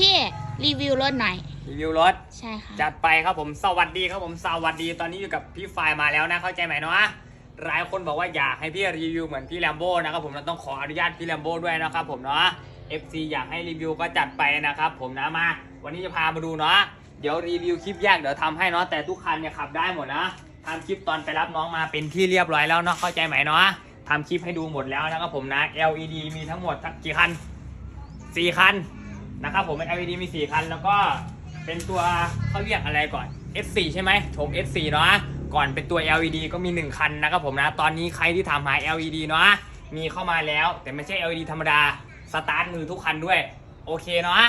พี่รีวิวรถหน่อย รีวิวรถ ใช่ค่ะ จัดไปครับผม สวัสดีครับผม สวัสดี ตอนนี้อยู่กับพี่ไฟล์มาแล้วนะ เข้าใจไหมเนาะ หลายคนบอกว่าอยากให้พี่รีวิวเหมือนพี่แลมโบ้นะครับผมเราต้องขออนุญาตพี่แลมโบ้ด้วยนะครับผมเนาะ FC อยากให้รีวิวก็จัดไปนะครับผมนะ มา วันนี้จะพามาดูเนาะ เดี๋ยวรีวิวคลิปแยกเดี๋ยวทำให้เนาะ แต่ทุกคันเนี่ยขับได้หมดนะทำคลิปตอนไปรับน้องมาเป็นที่เรียบร้อยแล้วเนาะ เข้าใจไหมเนาะทำคลิปให้ดูหมดแล้วนะครับผมนะ LED มีทั้งหมดสักกี่คันสี่คัน นะครับผมเป็น LED มี 4 คัน แล้วก็เป็นตัวเขาเรียกอะไรก่อน S4 ใช่ไหมโฉม S4 เนาะก่อนเป็นตัว LED ก็มี 1 คันนะครับผมนะ ตอนนี้ใครที่ถามหา LED เนาะมีเข้ามาแล้ว แต่ไม่ใช่ LED ธรรมดาสตาร์ทมือทุกคันด้วย โอเคเนาะ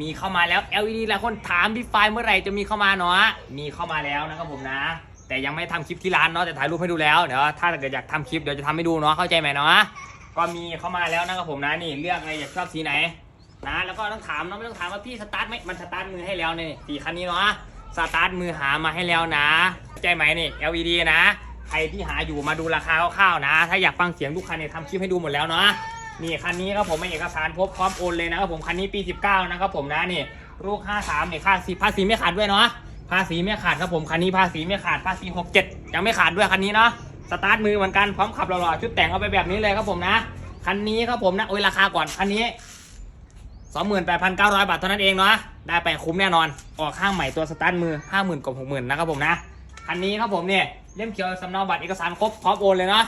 มีเข้ามาแล้ว LED หลายคนถามพี่ไฟเมื่อไหร่จะมีเข้ามาเนาะมีเข้ามาแล้วนะครับผมนะ แต่ยังไม่ทำคลิปที่ร้านเนาะแต่ถ่ายรูปให้ดูแล้วเดี๋ยวถ้าเกิดอยากทำคลิปเดี๋ยวจะทำให้ดูเนาะเข้าใจไหมเนาะก็มีเข้ามาแล้วนะครับผมนะนี่เลือกอะไรอยากชอบสีไหน นะแล้วก็ต้องถามเนาะไม่ต้องถามว่าพี่สตาร์ทไหมมันสตาร์ทมือให้แล้วเนี่ยสี่คันนี้เนาะสตาร์ทมือหามาให้แล้วนะใจไหมนี่ LED นะใครที่หาอยู่มาดูราคาคร่าวๆนะ ถ้าอยากฟังเสียงทุกคันเนี่ยทำคลิปให้ดูหมดแล้วเนาะนี่คันนี้ครับผมเป็นเอกสารพบพร้อมโอนเลยนะครับผมคันนี้ปี 19 นะครับผมนะนี่ลูก 53เนี่ยค่าสีภาษีไม่ขาดด้วยเนาะภาษีไม่ขาดครับผมคันนี้ภาษีไม่ขาดภาษี 67 ยังไม่ขาดด้วยคันนี้เนาะสตาร์ทมือเหมือนกันพร้อมขับหล่อๆชุดแต่งเอาไปแบบนี้เลยครับผมนะคันนี้ครับผมนะโอ้ยราคาก่อนคันนี้ 28,900 บาทเท่านั้นเองเนาะได้ไปคุ้มแน่นอน ออกข้างใหม่ตัวสตาร์ทมือ 50,000กับ60,000นะครับผมนะคันนี้ครับผมเนี่ยเล่มเขียวสำเนาบัตรเอกสารครบพร้อมโอนเลยเนาะ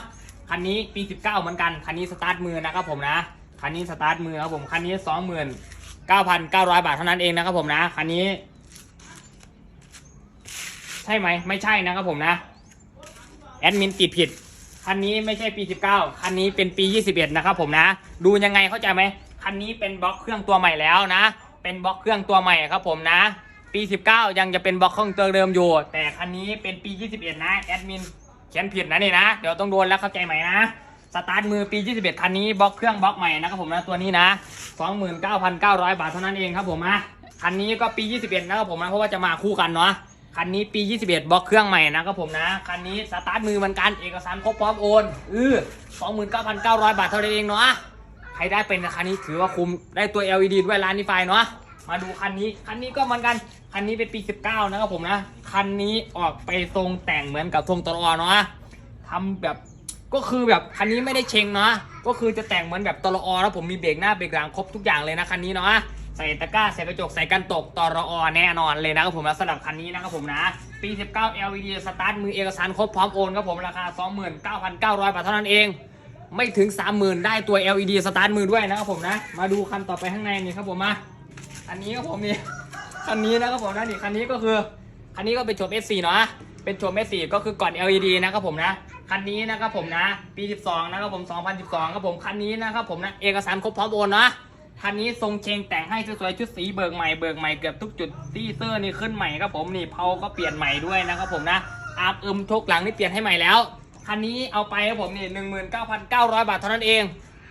คันนี้ปี 19 เหมือนกันคันนี้สตาร์ทมือนะครับผมนะคันนี้สตาร์ทมือครับผมคันนี้ 29,900 บาทเท่านั้นเองนะครับผมนะคันนี้ ใช่ไหมไม่ใช่นะครับผมนะแอดมินติดผิดคันนี้ไม่ใช่ปี 19คันนี้เป็นปี 21 นะครับผมนะ ดูยังไงเข้าใจไหม คันนี้เป็นบล็อกเครื่องตัวใหม่แล้วนะ เป็นบล็อกเครื่องตัวใหม่ครับผมนะ ปี 19 ยังจะเป็นบล็อกเครื่องตัวเดิมอยู่ แต่คันนี้เป็นปี 21 นะแอดมินเขียนผิดนะนี่นะ เดี๋ยวต้องโดนแล้วเข้าใจไหมนะสตาร์ทมือปี 21 คันนี้บล็อกเครื่องบล็อกใหม่นะครับผมนะตัวนี้นะ 29,900 บาทเท่านั้นเองครับผมนะคันนี้ก็ปี 21 นะครับผมนะเพราะว่าจะมาคู่กันเนาะคันนี้ปี 21บล็อกเครื่องใหม่นะครับผมนะคันนี้สตาร์ทมือเหมือนกันเอกสารครบพร้อมโอนอือ29,900 บาทเท่านั้นเองเนาะ ครได้เป็นคันนี้ถือว่าคุ้มได้ตัว LED ด้วยร้านนี้ไฟเนาะมาดูคันนี้คันนี้ก็เหมือนกันคันนี้เป็นปี 19 นะครับผมนะคันนี้ออกไปทรงแต่งเหมือนกับทรงตรอเนาะทำแบบก็คือแบบคันนี้ไม่ได้เชงเนาะก็คือจะแต่งเหมือนแบบตรอแล้วผมมีเบรกหน้าเบรกหลังครบทุกอย่างเลยนะคันนี้เนาะใส่ตะกร้าใส่กระจกใส่กันตกตรอแน่นอนเลยนะครับผมนะสำหรับคันนี้นะครับผมนะปี 19 LED สตาร์ทมือเอกสารครบพร้อมโอนครับผมราคา 29,900 บาทเท่านั้นเอง ไม่ถึง 30,000 ได้ตัว LED สตาร์ทมือด้วยนะครับผมนะ มาดูคันต่อไปข้างในนี่ครับผมมาอันนี้ครับผมนี่คันนี้นะครับผมนะนี่คันนี้ก็คือคันนี้ก็เป็นโฉม S4 เนาะเป็นโฉม S4 ก็คือก่อน LED นะครับผมนะคันนี้นะครับผมนะ ปี 12 นะครับผม 2012 ครับผม คันนี้นะครับผมนะ เอกสารครบพร้อมโอนเนาะคันนี้ทรงเชงแต่งให้สวยๆชุดสีเบิกใหม่เบิกใหม่เกือบทุกจุดตีเซอร์นี่ขึ้นใหม่ครับผมนี่เพาก็เปลี่ยนใหม่ด้วยนะครับผมนะอาร์มอึมทกหลังนี่เปลี่ยนให้ใหม่แล้ว คันนี้เอาไปครับผมนี่หนึ่งหมื่นเก้าพันเก้าร้อยบาทเท่านั้นเอง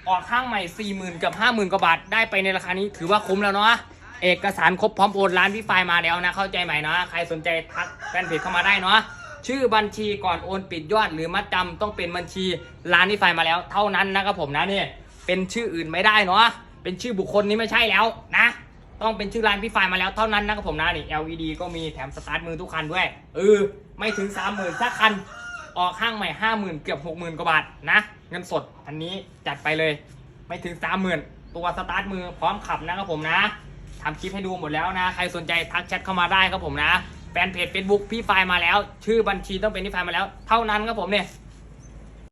ออกข้างใหม่สี่หมื่นกับห้าหมื่นกว่าบาทได้ไปในราคานี้ถือว่าคุ้มแล้วเนาะเอกสารครบพร้อมโอนร้านพี่ไฟมาแล้วนะเข้าใจไหมเนาะใครสนใจทักแฟนเพจเข้ามาได้เนาะชื่อบัญชีก่อนโอนปิดยอดหรือมัดจำต้องเป็นบัญชีร้านพี่ไฟมาแล้ว เท่านั้นนะครับผมนะนี่เป็นชื่ออื่นไม่ได้เนาะเป็นชื่อบุคคลนี้ไม่ใช่แล้วนะ ต้องเป็นชื่อร้านพี่ไฟมาแล้วเท่านั้นนะครับผมนะนี่ LED ก็มีแถมสตาร์ทมือทุกคันด้วยเออไม่ถึง30,000สักคัน ออกห้างใหม่ห้าหมื่นเกือบหกหมื่นกว่าบาทนะ เงินสดอันนี้จัดไปเลย ไม่ถึงสามหมื่นตัวสตาร์ทมือพร้อมขับนะครับผมนะทำคลิปให้ดูหมดแล้วนะ ใครสนใจทักแชทเข้ามาได้ครับผมนะแฟนเพจ Facebook พี่ไฟมาแล้ว ชื่อบัญชีต้องเป็นพี่ไฟมาแล้ว เท่านั้นครับผมเนี่ย